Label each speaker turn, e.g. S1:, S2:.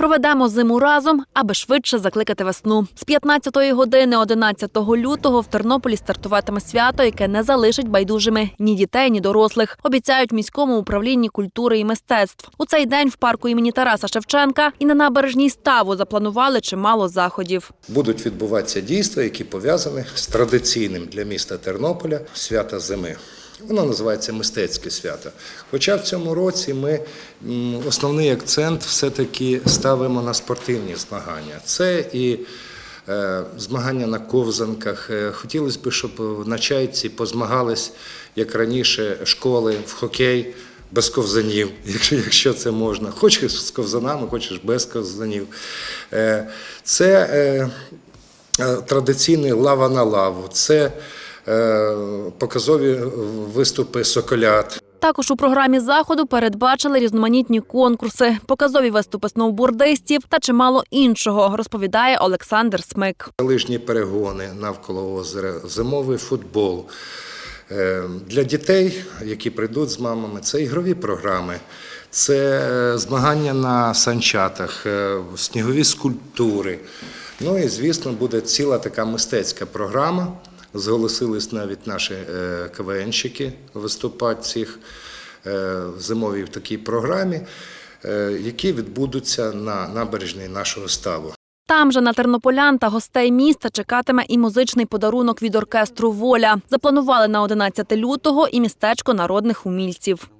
S1: Проведемо зиму разом, аби швидше закликати весну. З 15-ї години 11 лютого в Тернополі стартуватиме свято, яке не залишить байдужими ні дітей, ні дорослих. Обіцяють міському управлінні культури і мистецтв. У цей день в парку імені Тараса Шевченка і на набережній ставу запланували чимало заходів.
S2: Будуть відбуватися дійства, які пов'язані з традиційним для міста Тернополя свята зими. Воно називається мистецьке свято. Хоча в цьому році ми основний акцент все-таки ставимо на спортивні змагання. Це і е, змагання на ковзанках. Е, Хотілося б, щоб на чайці позмагались, як раніше, школи в хокей. Без ковзанів, якщо, це можна. Хочеш з ковзанами, хочеш без ковзанів. Е, Це традиційний лава на лаву, це показові виступи соколят.
S1: Також у програмі заходу передбачили різноманітні конкурси, показові виступи сноубордистів та чимало іншого, розповідає Олександр Смик.
S2: лижні перегони навколо озера, зимовий футбол. Е, Для дітей, які прийдуть з мамами, це ігрові програми, це е, змагання на санчатах, е, снігові скульптури. Ну і, звісно, буде ціла така мистецька програма. Зголосились навіть наші е, КВНщики виступати в цих е, зимовій такій програмі, е, які відбудуться на набережній нашого ставу.
S1: Там же на тернополян та гостей міста чекатиме і музичний подарунок від оркестру Воля. Запланували на 11 лютого і містечко народних умільців.